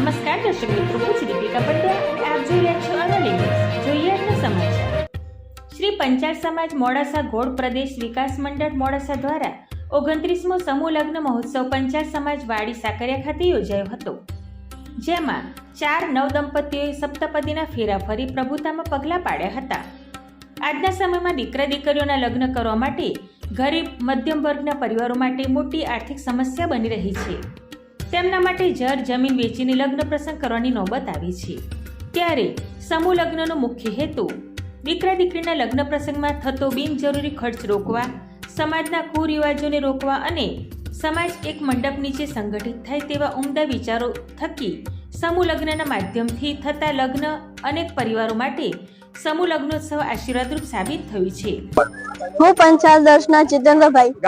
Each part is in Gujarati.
નમસ્કાર, દર્શક મિત્રો, હું શ્રી દીપિકા પટેલ અને આપ જોઈ રહ્યા છો અરવલ્લી જોઈએ આજના સમાચાર. શ્રી પંચાલ સમાજ મોડાસા ઘોડ પ્રદેશ વિકાસ મંડળ મોડાસા દ્વારા ઓગણત્રીસમો સમૂહ લગ્ન મહોત્સવ પંચાલ સમાજ વાડી સાકરિયા ખાતે યોજાયો હતો, જેમાં ચાર નવ દંપતીઓએ સપ્તપદીના ફેરા ફરી પ્રભુતામાં પગલાં પાડ્યા હતા. આજના સમયમાં દીકરા દીકરીઓના લગ્ન કરવા માટે ગરીબ, મધ્યમ વર્ગના પરિવારો માટે મોટી આર્થિક સમસ્યા બની રહી છે. તેમના માટે જર જમીન વેચીને લગ્ન પ્રસંગ કરવાની નોબત આવી છે. ત્યારે સમૂહ લગ્નનો મુખ્ય હેતુ દીકરા દીકરીના લગ્ન પ્રસંગમાં થતો બિનજરૂરી ખર્ચ રોકવા સમાજના કુરિવાજોને રોકવા અને સમાજ એક મંડપ નીચે સંગઠિત થાય તેવા ઉમદા વિચારો થકી સમૂહ લગ્નના માધ્યમથી થતા લગ્ન અનેક પરિવારો માટે સમૂહ લગ્નોત્સવ આશીર્વાદરૂપ સાબિત થયું છે. હું પંચાલ દર્શના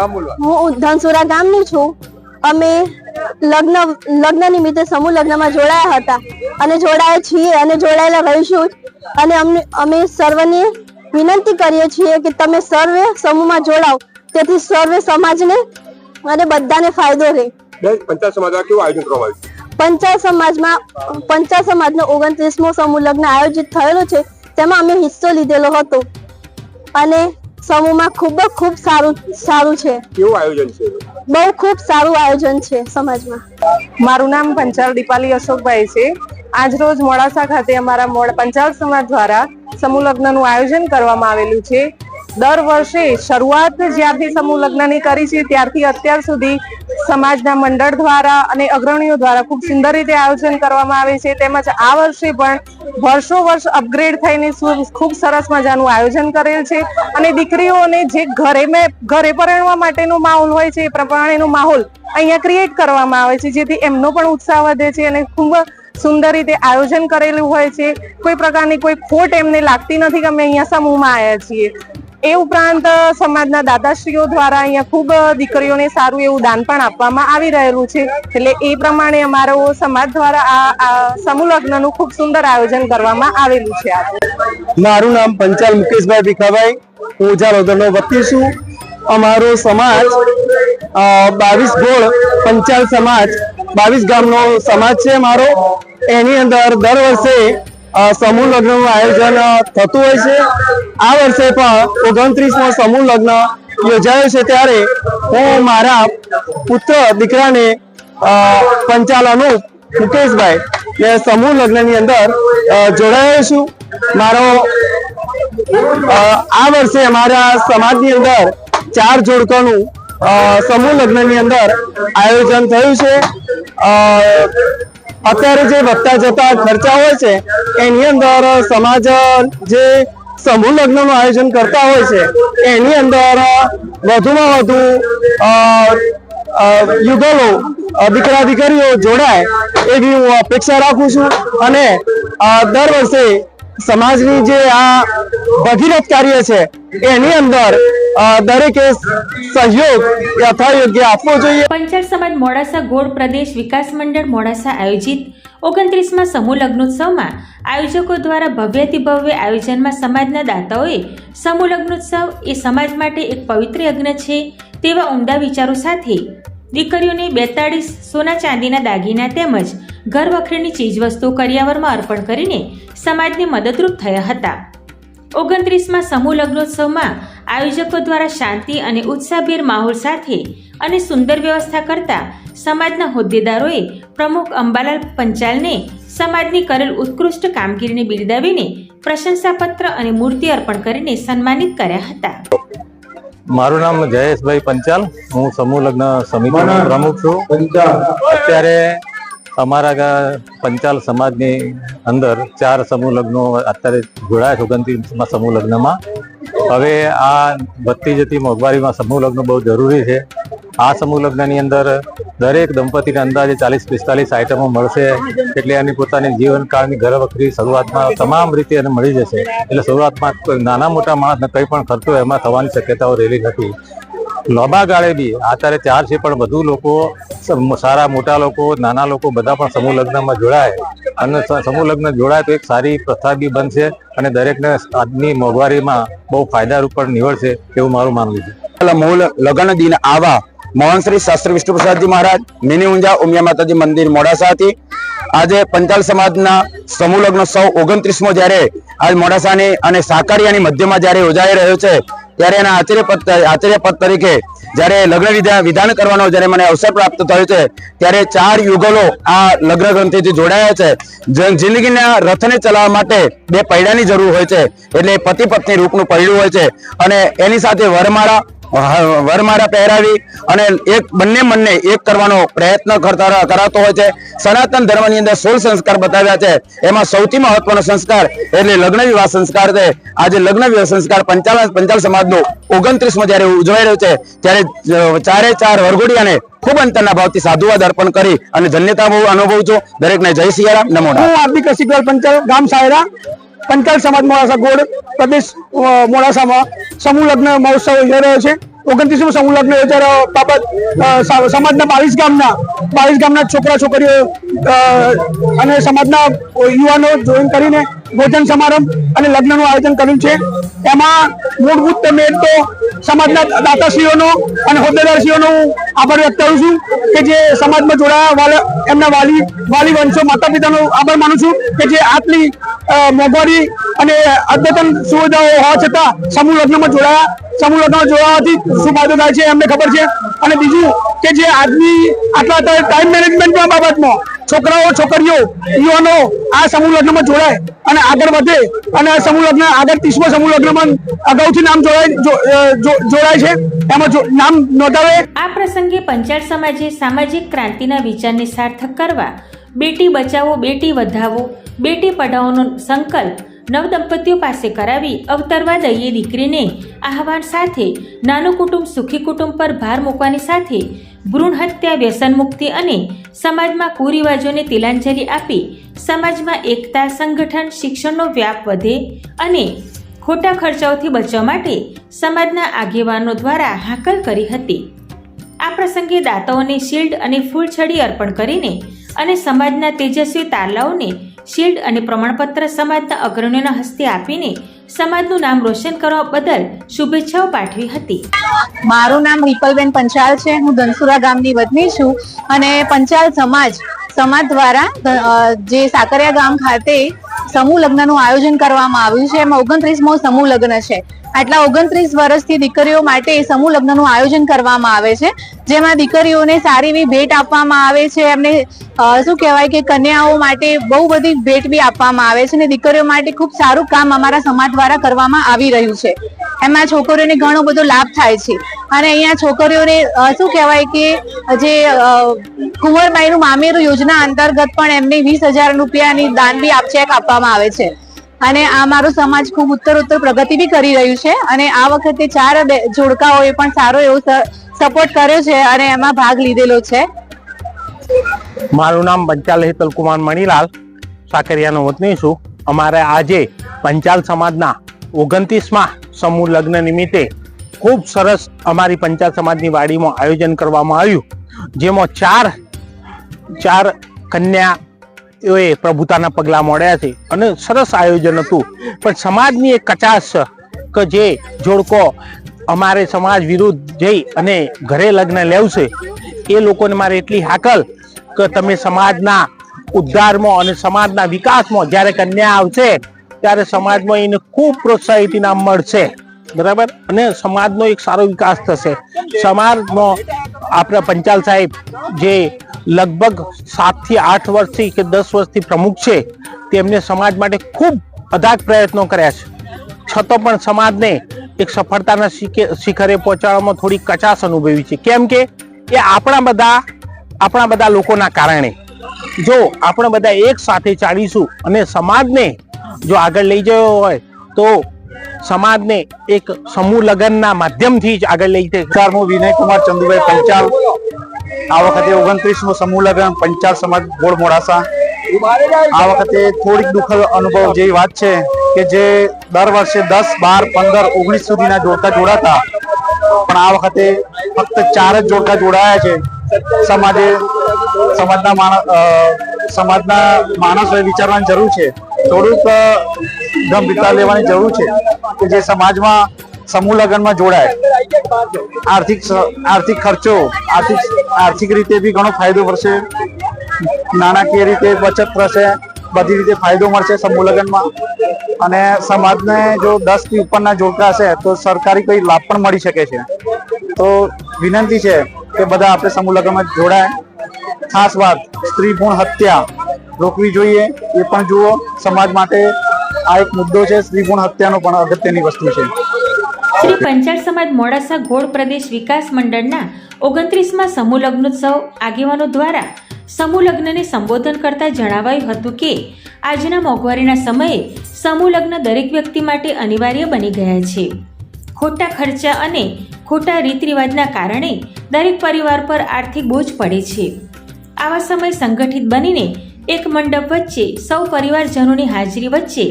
બોલવા. હું ધનસુરા ગામની છું. અમે લગ્ન લગ્ન નિમિત્તે સમૂહ લગ્નમાં જોડાયા હતા. અને જોડાયા છીએ અને જોડાયેલા રહીશું. અને અમને અમે સર્વને વિનંતી કરીએ છીએ કે તમે સર્વે સમૂહમાં જોડાઓ. તેથી સર્વે સમાજને અને બધાને ફાયદો રહે. પંચાયત સમાજમાં કેવું આયોજન કરવામાં આવ્યું? પંચાલ સમાજમાં પંચાયત સમાજનો ઓગણત્રીસમો સમૂહ લગ્ન આયોજિત થયેલો છે. તેમાં અમે હિસ્સો લીધેલો હતો. અને સમૂહમાં ખૂબ જ ખૂબ સારું સારું છે. કેવું આયોજન છે? બહુ ખૂબ સારું આયોજન છે સમાજમાં. મારું નામ પંચાલ દીપાલી અશોકભાઈ છે. આજ રોજ મોડાસા ખાતે અમારા મોડ પંચાલ સમાજ દ્વારા સમૂહ લગ્નનું આયોજન કરવામાં આવેલું છે. દર વર્ષે શરૂઆત જ્યારથી સમૂહ લગ્નની કરી છે, ત્યારથી અત્યાર સુધી સમાજના મંડળ દ્વારા અને અગ્રણીઓ દ્વારા ખૂબ સુંદર રીતે આયોજન કરવામાં આવે છે. તેમજ આ વર્ષે પણ વર્ષો વર્ષ અપગ્રેડ થઈને ખૂબ સરસ મજાનું આયોજન કરેલ છે. અને દીકરીઓને જે ઘરે મેં, ઘરે પરણવા માટેનો માહોલ હોય છે, એ પ્રમાણેનો માહોલ અહીંયા ક્રિએટ કરવામાં આવે છે, જેથી એમનો પણ ઉત્સાહ વધે છે અને ખૂબ સુંદર રીતે આયોજન કરેલું હોય છે. કોઈ પ્રકારની કોઈ ખોટ એમને લાગતી નથી કે અમે અહીંયા સમૂહમાં આવ્યા છીએ. એ ઉપરાંત સમાજના દાદાશ્રીઓ દ્વારા અહીંયા ખૂબ દીકરીઓને સારું એવું દાન પણ આપવામાં આવી રહેલું છે. એટલે એ પ્રમાણે અમારો સમાજ દ્વારા આ સમૂહ લગ્નનું ખૂબ સુંદર આયોજન કરવામાં આવેલું છે મારું નામ પંચાલ મુકેશભાઈ ભીખાભાઈ. હું ઉજારોદરનો વતી છું. અમારો સમાજ બાવીસ ગોળ પંચાલ સમાજ, બાવીસ ગામનો સમાજ છે મારો. એની અંદર દર વર્ષે સમૂહ લગ્નનું આયોજન થતું હોય છે. આ વર્ષે પણ ઓગણત્રીસમો સમૂહ લગ્ન યોજાયો છે ત્યારે હું મારા પુત્ર દીકરાને અ, પંચાલ અનુપ મુકેશભાઈ ને સમૂહ લગ્નની અંદર જોડાયો છું. મારો આ વર્ષે અમારા સમાજની અંદર ચાર જોડકોનું સમૂહ લગ્નની અંદર આયોજન થયું છે. અત્યારે જે વધતા જતા ખર્ચા હોય છે, એની અંદર સમાજ જે સમૂહ લગ્નનું આયોજન કરતા હોય છે, એની અંદર વધુમાં વધુ યુગલો દીકરા દીકરીઓ જોડાય એવી હું અપેક્ષા રાખું છું અને દર વર્ષે સમાજની જે આ ભગીરથ કાર્ય છે, એની અંદર દરેકે સહયોગ, યથાયોગ્ય આપવો જોઈએ. પંચાલ સમાજ મોડાસા ગોળ પ્રદેશ વિકાસ મંડળ મોડાસા આયોજિત ઓગણત્રીસમાં સમૂહ લગ્નોત્સવમાં આયોજકો દ્વારા ભવ્યથી ભવ્ય આયોજનમાં સમાજના દાતાઓએ સમૂહ લગ્નોત્સવ એ સમાજ માટે એક પવિત્ર યજ્ઞ છે તેવા ઉમદા વિચારો સાથે દીકરીઓને બેતાળીસ સોના ચાંદીના દાગીના તેમજ ઘર વખરીની ચીજવસ્તુઓ કરિયાવરમાં અર્પણ કરીને સમાજને મદદરૂપ થયા હતા. ઓગણત્રીસમાં સમૂહ લગ્નોત્સવમાં આયોજકો દ્વારા શાંતિ અને ઉત્સાહભેર માહોલ સાથે અને સુંદર વ્યવસ્થા કરતા સમાજના હોદ્દેદારોએ પ્રમુખ અંબાલાલ પંચાલને સમાજની કરેલ ઉત્કૃષ્ટ કામગીરીને બિરદાવીને પ્રશંસાપત્ર અને મૂર્તિ અર્પણ કરીને સન્માનિત કર્યા હતા. મારું નામ જયેશભાઈ પંચાલ. હું સમૂહ લગ્ન સમિતિનો પ્રમુખ છું. અત્યારે અમારા પંચાલ સમાજની અંદર ચાર સમૂહ લગ્નો અત્યારે જોડાયા છે ઓગણત્રીસમાં સમૂહ લગ્નમાં હવે આ વધતી જતી મોંઘવારીમાં સમૂહ લગ્ન બહુ જરૂરી છે. આ સમૂહ લગ્નની અંદર દરેક દંપતીને અંદાજે ચાલીસ, પિસ્તાલીસ આઈટમો મળશે. એટલે એની પોતાની જીવનકાળની ઘર વખરી શરૂઆતમાં તમામ રીતે એને મળી જશે. એટલે શરૂઆતમાં નાના મોટા માણસને કંઈ પણ ખર્ચો એમાં થવાની શક્યતાઓ રહેલી નથી. લાંબા ગાળે બી. અત્યારે ચાર છે પણ વધુ લોકો સારા મોટા લોકો, નાના લોકો બધા પણ સમૂહ લગ્નમાં જોડાય. અને સમૂહ લગ્ન જોડાય તો એક સારી પ્રથા બી બનશે અને દરેકને આજની મોંઘવારીમાં બહુ ફાયદારૂપ પણ નીવડશે એવું મારું માનવું છે. મૂળ લગ્ન દિન આવા મોહન શ્રી શાસ્ત્રી વિષ્ણુ પ્રસાદજી મહારાજ, મિની ઊંઝા ઉમિયા માતાજી મંદિર મોડાસાથી. આજે પંચાલ સમાજના સમૂહ સૌ ઓગણત્રીસમો જ્યારે આજ મોડાસાની અને સાકરિયાની મધ્યમાં જ્યારે યોજાઈ રહ્યો છે ત્યારે એના આચાર્યપદ આચાર્યપદ તરીકે જ્યારે લગ્ન વિધાન કરવાનો જ્યારે મને અવસર પ્રાપ્ત થયો છે, ત્યારે ચાર યુગલો આ લગ્ન ગ્રંથિથી જોડાયા છે. જિંદગીના રથને ચલાવવા માટે બે પૈડાની જરૂર હોય છે. એટલે પતિ પત્ની રૂપનું પૈડું હોય છે. અને એની સાથે વરમાળા વરમાળા પહેરાવી અને એક બંને મનને એક કરવાનો પ્રયત્ન કરતા કરાતો હોય છે. સનાતન ધર્મની અંદર સોળ સંસ્કાર બતાવ્યા છે. એમાં સૌથી મહત્વનો સંસ્કાર એટલે લગ્ન વિવાહ સંસ્કાર છે. આજે લગ્ન વિવાહ સંસ્કાર પંચાલ પંચાલ સમાજનો ઓગણત્રીસમાં જ્યારે ઉજવાઈ રહ્યો છે, ત્યારે ચારે ચાર વરઘોડિયાને ખૂબ અંતરના ભાવથી સાધુવાદ અર્પણ કરી અને ધન્યતા અનુભવું છું. દરેકને જય સિયારામ નમો. હું હાર્દિક રસિકલાલ પંચાલ ગામ સાયરા. પંચાલ સમાજ મોડાસા ગોળ પ્રદેશ મોડાસામાં સમૂહ લગ્ન મહોત્સવ યોજાઈ રહ્યો છે. ઓગણત્રીસમો સમૂહ લગ્ન યોજાઈ બાબત સમાજના બાવીસ ગામના બાવીસ ગામના છોકરા છોકરીઓ અને સમાજના યુવાનો જોઈન કરીને ભોજન સમારંભ અને લગ્નનું આયોજન કર્યું છે. એમાં મૂળભૂત મેન તો સમાજના દાતાશ્રીઓનો અને હોદ્દેદારશ્રીઓનો હું આભાર વ્યક્ત કરું છું કે જે સમાજમાં જોડાયા વાલા, એમના વાલી વાલી વંશો માતા પિતાનો આભાર માનું છું કે જે આટલી મોંઘવારી અને અદ્યતન સુવિધાઓ હોવા છતાં સમૂહ લગ્નમાં જોડાયા. સમૂહ લગ્નમાં જોડાવાથી શું ફાયદો થાય છે એમને ખબર છે. અને બીજું કે જે આજની આટલા ટાઈમ મેનેજમેન્ટના બાબતમાં છોકરાઓ, છોકરીઓ, યુવાનો આ સમૂહ લગ્નમાં જોડાય અને આગળ વધે અને આ સમૂહ લગ્ન આગળ ત્રીસમો સમૂહ લગ્નમાં અગાઉથી નામ જોડાય જોડાય છે. એમાં નામ નોંધાવે. આ પ્રસંગે પંચાળ સમાજે સામાજિક ક્રાંતિના વિચારને સાર્થક કરવા બેટી બચાવો, બેટી વધાવો, બેટી પઢાઓનો સંકલ્પ નવદંપતીઓ પાસે કરાવી અવતરવા દઈએ દીકરીને આહવાન સાથે નાનું કુટુંબ સુખી કુટુંબ પર ભાર મૂકવાની સાથે ભ્રૂણ હત્યા, વ્યસન મુક્તિ અને સમાજમાં કુરિવાજોને તિલાંજલિ આપી સમાજમાં એકતા, સંગઠન, શિક્ષણનો વ્યાપ વધે અને ખોટા ખર્ચાઓથી બચવા માટે સમાજના આગેવાનો દ્વારા હાકલ કરી હતી. આ પ્રસંગે દાતાઓને શિલ્ડ અને ફૂલછડી અર્પણ કરીને અને સમાજના તેજસ્વી તારલાઓને શિલ્ડ અને પ્રમાણપત્ર સમાજના અગ્રણીઓના હસ્તે આપીને સમાજનું નામ રોશન કરવા બદલ શુભેચ્છાઓ પાઠવી હતી. મારું નામ રિપલબેન પંચાલ છે. હું ધનસુરા ગામની વતની છું અને પંચાલ સમાજ સમાજ દ્વારા જે સાકરિયા ગામ ખાતે સમૂહ લગ્નનું આયોજન કરવામાં આવ્યું છે. એમાં ઓગણત્રીસમો સમૂહ લગ્ન છે. આટલા ઓગણત્રીસ વર્ષથી દીકરીઓ માટે સમૂહ લગ્નનું આયોજન કરવામાં આવે છે, જેમાં દીકરીઓને સારી એવી ભેટ આપવામાં આવે છે, એમને શું કહેવાય કે કન્યાઓ માટે બહુ બધી ભેટ બી આપવામાં આવે છે અને દીકરીઓ માટે ખૂબ સારું કામ અમારા સમાજ દ્વારા કરવામાં આવી રહ્યું છે. એમાં છોકરીઓને ઘણો બધો લાભ થાય છે. અને અહીંયા છોકરીઓને શું કહેવાય કે, જે કુંવરબાઈનું મામેરું યોજના અંતર્ગત પણ એમને વીસ હજાર રૂપિયાની દાન બી આપચેક આપવામાં આવે છે. અને આ મારો સમાજ ખૂબ ઉત્તર ઉત્તર પ્રગતિ બી કરી રહ્યું છે. અને આ વખતે ચાર જોડકાઓએ પણ સારો એવો સપોર્ટ કર્યો છે અને એમાં ભાગ લીધેલો છે. મારું નામ પંચાલ હેતલ કુમાર મણીલાલ સાકરિયાનો વતની છું. અમારે આજે પંચાલ સમાજના ઓગણત્રીસમાં સમૂહ લગ્ન નિમિત્તે ખૂબ સરસ અમારી પંચાલ સમાજની વાડીમાં આયોજન કરવામાં આવ્યું. જેમાં ચાર ચાર કન્યા એ પ્રભુતાના પગલા મળ્યા છે. અને સરસ આયોજન હતું. પણ સમાજની એક કચાશ કે જે જોડકો અમારે સમાજ વિરુદ્ધ જઈ અને ઘરે લગ્ન લેવશે, એ લોકોને મારે એટલી હાકલ કે તમે સમાજના ઉદ્ધારમાં અને સમાજના વિકાસમાં જ્યારે કન્યા આવશે, ત્યારે સમાજમાં એને ખૂબ પ્રોત્સાહિત ઇનામ મળશે. બરાબર? અને સમાજનો એક સારો વિકાસ થશે. સમાજમાં આપણા પંચાલ સાહેબ જે લગભગ સાતથી આઠ વર્ષથી કે દસ વર્ષથી પ્રમુખ છે, તેમને સમાજ માટે ખૂબ અધાક પ્રયત્નો કર્યા છે. છતાં પણ સમાજને એક સફળતાના શિખે- શિખરે પહોંચાડવામાં થોડી કચાશ અનુભવી છે. કેમ કે એ આપણા બધા આપણા બધા લોકોના કારણે. જો આપણે બધા એક સાથે ચાલીશું અને સમાજને જો આગળ લઈ જયો હોય, તો સમાજને એક સમૂહ લગ્નના માધ્યમથી જ આગળ લઈ જાય વિનય કુમાર ચંદુભાઈ પંચાલ. આ વખતે ઓગણત્રીસમો સમૂહ લગ્ન પંચાર સમાજ ગોળ મોડાસા. આ વખતે થોડીક દુઃખદ અનુભવ જેવી વાત છે કે જે દર વર્ષે દસ, બાર, પંદર, ઓગણીસ સુધીના જોડકા જોડાતા. પણ આ વખતે ફક્ત ચાર જ જોડકા જોડાયા છે. સમાજે, સમાજના માણસ સમાજના માણસોએ વિચારવાની જરૂર છે. થોડુંક ગંભીરતા લેવાની જરૂર છે કે જે સમાજમાં સમૂહ લગ્નમાં જોડાય. આર્થિક આર્થિક ખર્ચો, આર્થિક આર્થિક રીતે બી ઘણો ફાયદો પડશે નાણાકીય રીતે બચત થશે, બધી રીતે ફાયદો મળશે સમૂહ લગ્નમાં અને સમાજને જો દસથી ઉપરના જોડકા હશે, તો સરકારી કોઈ લાભ પણ મળી શકે છે. તો વિનંતી છે કે બધા આપણે સમૂહ લગ્નમાં જોડાય. ખાસ વાત, સ્ત્રી ભૂણ હત્યા રોકવી જોઈએ. એ પણ જુઓ, સમાજ માટે આ એક મુદ્દો છે, સ્ત્રી ભૂણ હત્યાનો પણ અગત્યની વસ્તુ છે. શ્રી પંચાળ સમાજ મોડાસા ગોળ પ્રદેશ વિકાસ મંડળના ઓગણત્રીસમાં સમૂહ લગ્નોત્સવ આગેવાનો દ્વારા સમૂહ લગ્નને સંબોધન કરતા જણાવાયું હતું કે, આજના મોંઘવારીના સમયે સમૂહ લગ્ન દરેક વ્યક્તિ માટે અનિવાર્ય બની ગયા છે. ખોટા ખર્ચા અને ખોટા રીત રિવાજના કારણે દરેક પરિવાર પર આર્થિક બોજ પડે છે. આવા સમય સંગઠિત બનીને એક મંડપ વચ્ચે સૌ પરિવારજનોની હાજરી વચ્ચે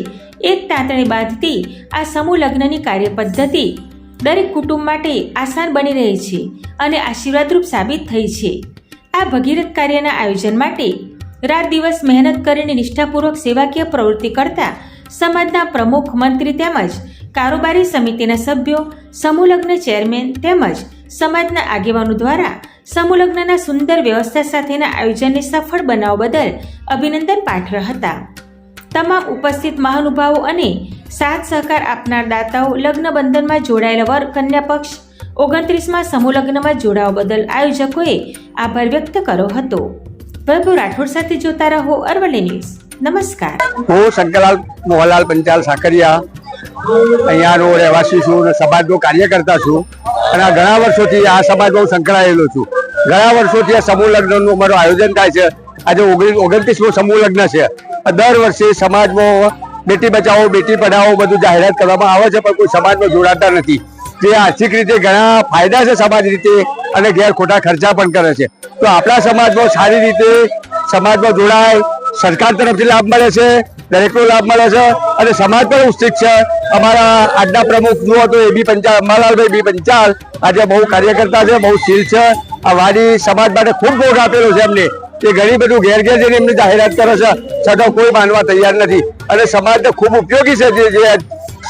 એક તાંતણે બાંધતી આ સમૂહ લગ્નની કાર્યપદ્ધતિ દરેક કુટુંબ માટે આસાન બની રહી છે અને આશીર્વાદરૂપ સાબિત થઈ છે. આ ભગીરથ કાર્યના આયોજન માટે રાત દિવસ મહેનત કરીને નિષ્ઠાપૂર્વક સેવાકીય પ્રવૃત્તિ કરતા સમાજના પ્રમુખ મંત્રી તેમજ કારોબારી સમિતિના સભ્યો, સમૂહ લગ્ન ચેરમેન તેમજ સમાજના આગેવાનો દ્વારા સમૂહ લગ્નના સુંદર વ્યવસ્થા સાથેના આયોજનને સફળ બનાવવા બદલ અભિનંદન પાઠવ્યા હતા. તમામ ઉપસ્થિત મહાનુભાવો અને સાથ સહકાર આપનાર દાતાઓ લગ્ન બંધનમાં જોડાયેલા વર કન્યા પક્ષ ઓગણત્રીસમાં સમૂહ લગ્નમાં જોડાવા બદલ આયોજકોએ આભાર વ્યક્ત કર્યો હતો. પ્રભુ રાઠોડ સાથે જોતા રહો અરવલ્લી ન્યૂઝ. નમસ્કાર. હું શંકરલાલ મોહનલાલ પંચાલ સાકરિયા. અહીંયાનો રહેવાસી છું અને સમાજનો કાર્યકર્તા છું. અને ઘણા વર્ષોથી આ સમાજમાં સંકળાયેલો છું. ઘણા વર્ષોથી આ સમૂહ લગ્નનું અમારું આયોજન થાય છે. આજે ઓગણીસ ઓગણત્રીસમો સમૂહ લગ્ન છે. દર વર્ષે સમાજમાં બેટી બચાવો, બેટી પઢાવો બધું જાહેરાત કરવામાં આવે છે, પણ કોઈ સમાજમાં જોડાતા નથી. જે આર્થિક રીતે ઘણા ફાયદા છે સમાજ રીતે અને ગેરખોટા ખર્ચા પણ કરે છે. તો આપણા સમાજમાં સારી રીતે સમાજમાં જોડાય, સરકાર તરફથી લાભ મળે છે, દરેકનો લાભ મળે છે, અને સમાજ પણ ઉત્સિત છે. અમારા આજના પ્રમુખ જુઓ તો એ બી પંચાલ, અંબાલાલભાઈ બી પંચાલ. આજે બહુ કાર્યકર્તા છે, બહુ શીલ છે. આ વાડી સમાજ માટે ખૂબ ભોગ આપેલો છે એમને. એ ઘણી બધું ઘેર ઘેર જઈને એમની જાહેરાત કરે છે. છતાં કોઈ માનવા તૈયાર નથી. અને સમાજ તો ખૂબ ઉપયોગી છે જે જે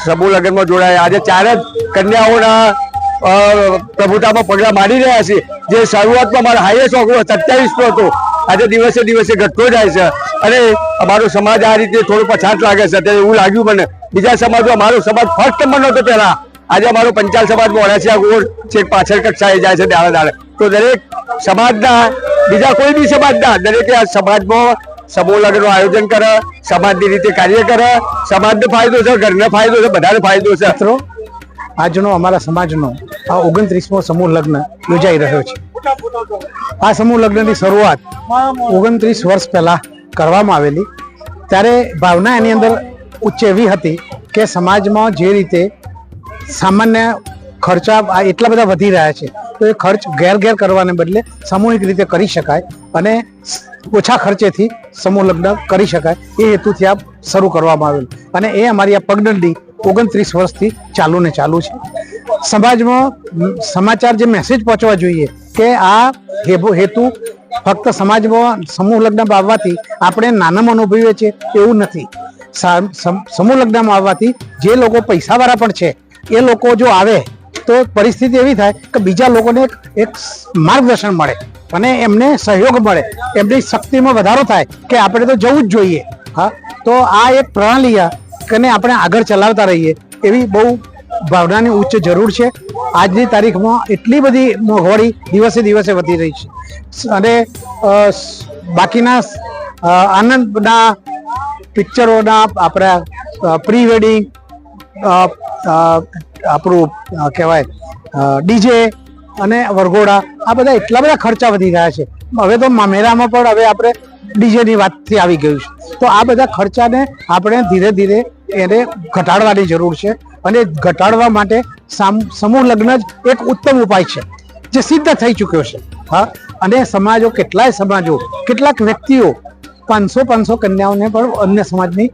સમૂહ લગ્નમાં જોડાયા. આજે ચાર જ કન્યાઓના પ્રભુતામાં પગલા મારી રહ્યા છે. જે શરૂઆતમાં મારો હાઈએસ્ટ ઓગણો સત્યાવીસ હતો. આજે દિવસે દિવસે ઘટતો જાય છે. અને અમારો સમાજ આ રીતે થોડો પછાત લાગે છે. અત્યારે એવું લાગ્યું મને. બીજા સમાજમાં મારો સમાજ ફર્સ્ટ નંબર નહોતો પહેલા. આજે અમારો પંચાલ સમાજમાં ઓળાસિયા ગોળ છેક પાછળ કક્ષાએ જાય છે દાડે દાડે. તો દરેક સમાજના બીજા કોઈ બી સમાજના, દરેકે આ સમાજમાં સમૂહ આયોજન કરે, સમાજની રીતે કાર્ય કરે, સમાજને ફાયદો છે, ઘરને ફાયદો છે, બધાને ફાયદો છે. મિત્રો, આજનો અમારા સમાજનો આ ઓગણત્રીસમો સમૂહ લગ્ન યોજાઈ રહ્યો છે. આ સમૂહ લગ્નની શરૂઆત ઓગણત્રીસ વર્ષ પહેલા કરવામાં આવેલી. ત્યારે ભાવના એની અંદર ઉચ્ચ એવી હતી કે સમાજમાં જે રીતે સામાન્ય ખર્ચા એટલા બધા વધી રહ્યા છે તો એ ખર્ચ ઘેર ઘેર કરવાને બદલે સામૂહિક રીતે કરી શકાય અને ઓછા ખર્ચેથી સમૂહ લગ્ન કરી શકાય. એ હેતુથી આ શરૂ કરવામાં આવેલું. અને એ અમારી આ પગદંડી ઓગણત્રીસ વર્ષથી ચાલુ ને ચાલુ છે. સમાજમાં સમાચાર જે મેસેજ પહોંચવા જોઈએ કે આ હેતુ ફક્ત સમાજમાં સમૂહ લગ્નમાં આવવાથી આપણે નાનામાં અનુભવીએ છીએ એવું નથી. સમૂહ લગ્નમાં આવવાથી જે લોકો પૈસાવાળા પણ છે, એ લોકો જો આવે તો પરિસ્થિતિ એવી થાય કે બીજા લોકોને એક માર્ગદર્શન મળે અને એમને સહયોગ મળે. એમની શક્તિમાં વધારો થાય કે આપણે તો જવું જ જોઈએ. હા? તો આ એક પ્રણાલી કને આપણે આગળ ચલાવતા રહીએ એવી બહુ ભાવનાની ઉચ્ચ જરૂર છે. આજની તારીખમાં એટલી બધી મોંઘવારી દિવસે દિવસે વધી રહી છે. અને બાકીના આનંદના પિક્ચરોના આપણા પ્રી વેડિંગ આપણું કહેવાય ડીજે અને વરઘોડા, આ બધા એટલા બધા ખર્ચા વધી રહ્યા છે. હવે તો મામેરામાં પણ હવે આપણે ડીજેની વાતથી આવી ગયું છે. તો આ બધા ખર્ચાને આપણે ધીરે ધીરે એને ઘટાડવાની જરૂર છે અને ઘટાડવા માટે સામ- સમૂહ લગ્ન જ એક ઉત્તમ ઉપાય છે, જે સિદ્ધ થઈ ચૂક્યો છે. હા, અને સમાજો, કેટલાય સમાજો, કેટલાક વ્યક્તિઓ પાંચસો પાંચસો કન્યાઓને પણ અન્ય સમાજની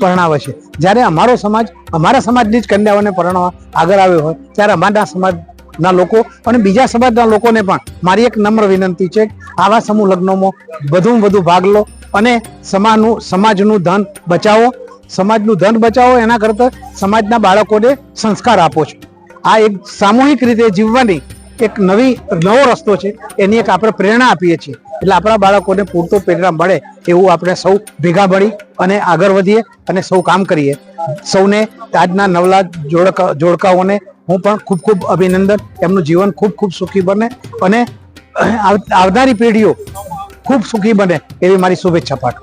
પરણાવે છે. જ્યારે અમારો સમાજ, અમારા સમાજની જ કન્યાઓને પરણવા આગળ આવ્યો હોય, ત્યારે અમારા સમાજના લોકો અને બીજા સમાજના લોકોને પણ મારી એક નમ્ર વિનંતી છે આવા સમૂહ લગ્નોમાં વધુમાં વધુ ભાગ લો અને સમાજનું સમાજનું ધન બચાવો. સમાજનું ધન બચાવો, એના કરતાં સમાજના બાળકોને સંસ્કાર આપો છો. આ એક સામૂહિક રીતે જીવવાની એક નવી નવો રસ્તો છે, એની એક આપણે પ્રેરણા આપીએ છીએ. એટલે આપણા બાળકોને પૂરતો પ્રેરણા મળે એવું આપણે સૌ ભેગા મળી અને આગળ વધીએ અને સૌ કામ કરીએ. સૌને આજના નવલા જોડકા, જોડકાઓને હું પણ ખૂબ ખૂબ અભિનંદન. એમનું જીવન ખૂબ ખૂબ સુખી બને અને આવનારી પેઢીઓ ખૂબ સુખી બને એવી મારી શુભેચ્છા પાઠવું